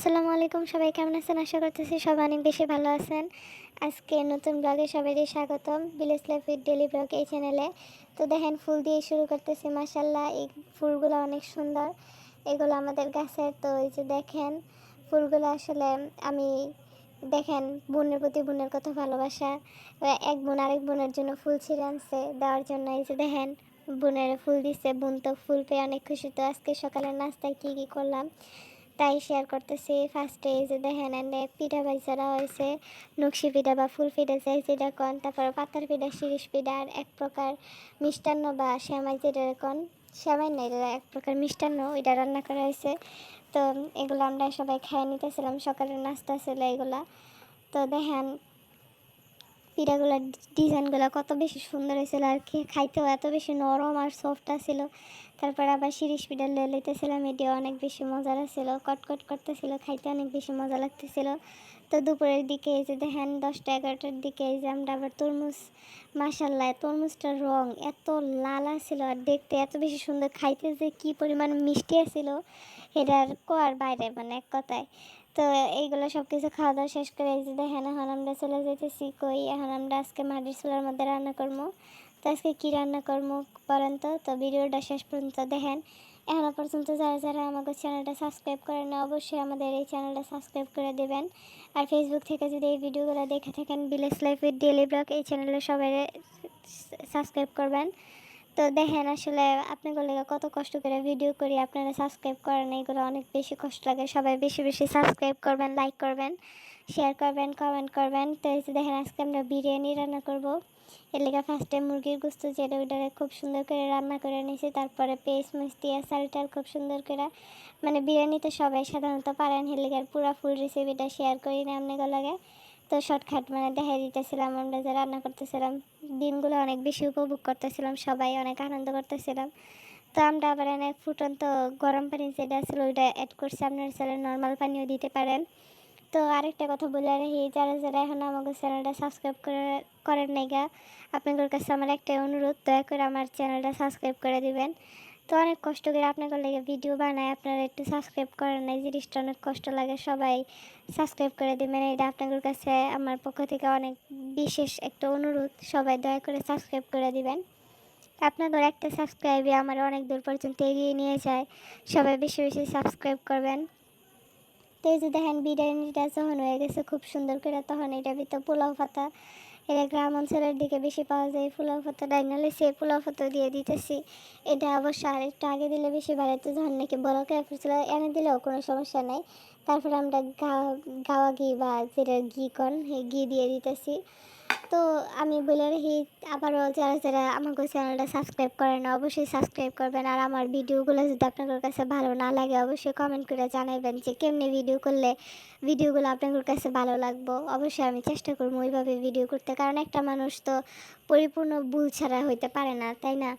আসসালামু আলাইকুম। সবাই কেমন আছেন? আশা করতেছি সবাই অনেক বেশি ভালো আছেন। আজকে নতুন ব্লগে সবাইকে স্বাগতম village life with daily blog এই চ্যানেলে তো দেখেন, ফুল দিয়ে শুরু করতেছি মাসাল্লাহ এই ফুলগুলো অনেক সুন্দর। এগুলো আমাদের গাছের, তো এই যে দেখেন, ফুলগুলো আসলে আমি, দেখেন, বোনের প্রতি বোনের কত ভালোবাসা। এক বোন আরেক বোনের জন্য ফুল ছিঁড়ে আনছে, দেওয়ার জন্য এই যে দেখেন, বোনের ফুল দিচ্ছে বোন তো ফুল পেয়ে অনেক খুশি। তো আজকে সকালের নাস্তায় কী কী করলাম? তাই শেয়ার করতেছি। ফার্স্টে এই যে দেখেন, এনে পিঠা বাইচারা হয়েছে নকশি পিঠা বা ফুল পিঠা চাই যেটা কন তারপর পাতার পিঠা, শিরিষ পিঠা এক প্রকার মিষ্টান্ন বা শ্যামাই যেটা কন শ্যামাই না, এটা এক প্রকার মিষ্টান্ন, ওইটা রান্না করা হয়েছে। তো এগুলো আমরা সবাই খেয়ে নিতেছিলাম, সকালের নাস্তা ছিল এগুলা। তো দেখেন পিঠাগুলোর ডিজাইনগুলো কত বেশি সুন্দর হয়েছিল আর কি, খাইতেও এত বেশি নরম আর সফট ছিল। তারপর আবার শিরিষ লে লইতেছিলাম এটিও অনেক বেশি মজা ছিল কটকট করতেছিল, খাইতে অনেক বেশি মজা লাগতেছিল। তো দুপুরের দিকে এই যে দেখেন, দশটা এগারোটার দিকে এই যে আমরা আবার তরমুজ মাসাল্লাহ তরমুজটার রং এত লাল আছিল আর দেখতে এত বেশি সুন্দর, খাইতে যে কী পরিমাণ মিষ্টি আছিল এটার কোয়ার বাইরে মানে এক কথায়। তো এইগুলো সব কিছু খাওয়া দাওয়া শেষ করে এই যে দেখেন, এখন আমরা চলে যেতেছি কই? এখন আমরা আজকে মাটির চুলার মধ্যে রান্না করব। তো আজকে কী রান্না করব বলেন তো? তো ভিডিওটা শেষ পর্যন্ত দেখেন। এখনও পর্যন্ত যারা যারা আমাকে চ্যানেলটা সাবস্ক্রাইব করেন না অবশ্যই আমাদের এই চ্যানেলটা সাবস্ক্রাইব করে দেবেন। আর ফেসবুক থেকে যদি এই ভিডিওগুলো দেখে থাকেন village life with daily blog এই চ্যানেলে সবাই সাবস্ক্রাইব করবেন। তো দেখেন আসলে আপনাদের কত কষ্ট করে ভিডিও করি, আপনারা সাবস্ক্রাইব করেন এগুলো অনেক বেশি কষ্ট লাগে। সবাই বেশি বেশি সাবস্ক্রাইব করবেন লাইক করবেন শেয়ার করবেন কমেন্ট করবেন। তো এই দেখেন আজকে আমরা বিরিয়ানি রান্না করব। এর লেগে ফার্স্টে মুরগির গুস্ত যেটা ওইটারে খুব সুন্দর করে রান্না করে নিয়েছি তারপরে পেস্ট মিস দিয়ে চালটাল খুব সুন্দর করে মানে বিরিয়ানিতে সবাই সাধারণত পারেন হেলিগার পুরো ফুল রেসিপিটা শেয়ার করি না আপনাদের লাগে। তো শর্টকাট মানে দেখাই দিতেছিলাম আমরা যে রান্না করতেছিলাম, দিনগুলো অনেক বেশি উপভোগ করতেছিলাম, সবাই অনেক আনন্দ করতেছিলাম। তো আমরা আবার অনেক ফুটন্ত গরম পানি যেটা ছিল ওইটা অ্যাড করছি, আপনার চ্যানেল নর্মাল পানিও দিতে পারেন। তো আরেকটা কথা বলে রাখি, যারা যারা এখন আমাকে চ্যানেলটা সাবস্ক্রাইব করে, করেন নাই গা, আপনাদের কাছে আমার একটা অনুরোধ, দয়া করে আমার চ্যানেলটা সাবস্ক্রাইব করে দিবেন। তো অনেক কষ্ট করে আপনাদের লেগে ভিডিও বানায় আপনারা একটু সাবস্ক্রাইব করেন এই জিনিসটা অনেক কষ্ট লাগে, সবাই সাবস্ক্রাইব করে দিবেন, এটা আপনাদের কাছে আমার পক্ষ থেকে অনেক বিশেষ একটা অনুরোধ, সবাই দয়া করে সাবস্ক্রাইব করে দিবেন। আপনাদের একটা সাবস্ক্রাইবে আমার অনেক দূর পর্যন্ত এগিয়ে নিয়ে যায়, সবাই বেশি বেশি সাবস্ক্রাইব করবেন। তো এই যে দেখেন বিরিয়ানিটা যখন হয়ে গেছে খুব সুন্দর করে, তখন এটা ভিতরে পোলাও পাতা এটা গ্রাম অঞ্চলের দিকে বেশি পাওয়া যায় পোলাও পাতা ডাইনালে সে পোলাও পাতা দিয়ে দিতেছি। এটা অবশ্য আরেকটু আগে দিলে বেশি ভালো যখন নাকি বড় করে ফুটছিল এনে দিলেও কোনো সমস্যা নাই। তারপরে আমরা গাওয়া ঘি বা যেটা ঘি কন ঘি দিয়ে দিতেছি। তো আমি বলে রাখি, আবারও যারা যারা আমাকে চ্যানেলটা সাবস্ক্রাইব করেন অবশ্যই সাবস্ক্রাইব করবেন। আর আমার ভিডিওগুলো যদি আপনাদের কাছে ভালো না লাগে, অবশ্যই কমেন্ট করে জানাবেন যে কেমনি ভিডিও করলে ভিডিওগুলো আপনাদের কাছে ভালো লাগবো। অবশ্যই আমি চেষ্টা করব ওইভাবে ভিডিও করতে, কারণ একটা মানুষ তো পরিপূর্ণ ভুল ছাড়া হইতে পারে না, তাই না?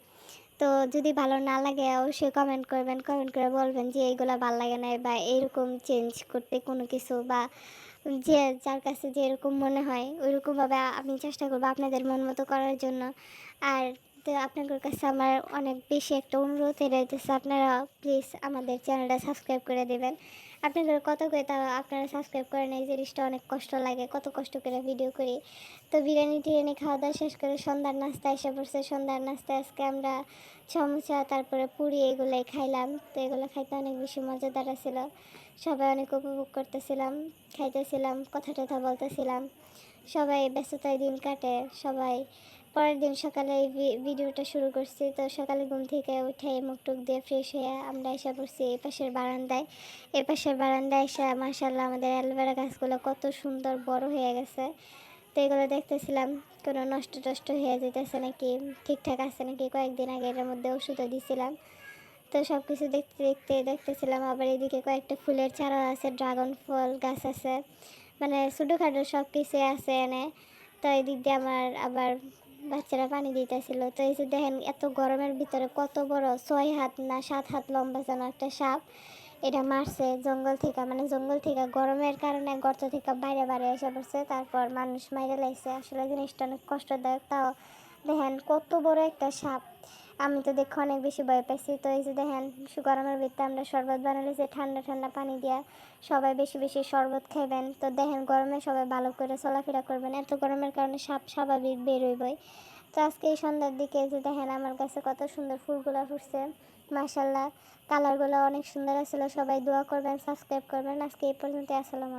তো যদি ভালো না লাগে, অবশ্যই কমেন্ট করবেন কমেন্ট করে বলবেন যে এইগুলো ভালো লাগে না বা এরকম চেঞ্জ করতে কোনো কিছু বা যে যার কাছে যেরকম মনে হয়, ওইরকমভাবে আমি চেষ্টা করব আপনাদের মন মতো করার জন্য। আর তো আপনাদের কাছে আমার অনেক বেশি একটা অনুরোধ রয়েছে আপনারা প্লিজ আমাদের চ্যানেলটা সাবস্ক্রাইব করে দেবেন। আপনাদের কত করে তা আপনারা সাবস্ক্রাইব করেন, এই জিনিসটা অনেক কষ্ট লাগে, কত কষ্ট করে ভিডিও করি। তো বিরিয়ানি টিরিয়ানি খাওয়া দাওয়া শেষ করে সন্ধ্যার নাস্তা এসে পড়ছে। সন্ধ্যার নাস্তা আজকে আমরা সমোসা, তারপরে পুরি এগুলোই খাইলাম। তো এগুলো খাইতে অনেক বেশি মজাদার ছিল। সবাই অনেক উপভোগ করতেছিলাম, খাইতেছিলাম কথা টথা বলতেছিলাম। সবাই ব্যস্ততায় দিন কাটে, সবাই পরের দিন সকালে এই ভিডিওটা শুরু করছি। তো সকালে ঘুম থেকে উঠে মুখ টুক দিয়ে ফ্রেশ হয়ে আমরা এসে পড়ছি এই পাশের বারান্দায়। এ পাশের বারান্দায় এসে মাসাল্লাহ আমাদের অ্যালোভেরা গাছগুলো কত সুন্দর বড় হয়ে গেছে। তো এগুলো দেখতেছিলাম, কোনো নষ্ট টষ্ট হয়ে যেতেছে নাকি, ঠিকঠাক আছে নাকি? কয়েকদিন আগে এটার মধ্যে ওষুধও দিছিলাম। তো সব কিছু দেখতে দেখতে দেখতেছিলাম, আবার এদিকে কয়েকটা ফুলের চারা আছে, ড্রাগন ফল গাছ আছে। মানে ছোটোখাটো সব কিছু আছে এনে। তো এদিক দিয়ে আমার আবার বাচ্চারা পানি দিতেছিল। তো এই যে দেখেন এত গরমের ভিতরে কত বড় ছয় হাত না সাত হাত লম্বা যেন একটা সাপ, এটা মারছে জঙ্গল থেকে। মানে জঙ্গল থেকে গরমের কারণে গর্ত থেকে বাইরে বাইরে এসে পড়ছে, তারপর মানুষ মাইরে লাগছে আসলে জিনিসটা অনেক কষ্টদায়ক, তাও দেখেন কত বড় একটা সাপ। আমি তো দেখে অনেক বেশি ভয় পাইছি। তো এই যে দেখেন, গরমের ভিতরে আমরা শরবত বানালেছি ঠান্ডা ঠান্ডা পানি দিয়া সবাই বেশি বেশি শরবত খাইবেন। তো দেখেন, গরমে সবাই ভালো করে চলাফেরা করবেন। এত গরমের কারণে সাপ স্বাভাবিক বেরোইবই। তো আজকে এই সন্ধ্যার দিকে যে দেখেন, আমার কাছে কত সুন্দর ফুলগুলো ফুটছে। মাসাল্লাহ কালারগুলো অনেক সুন্দর আসলে সবাই দোয়া করবেন, সাবস্ক্রাইব করবেন। আজকে এই পর্যন্ত আসসালাম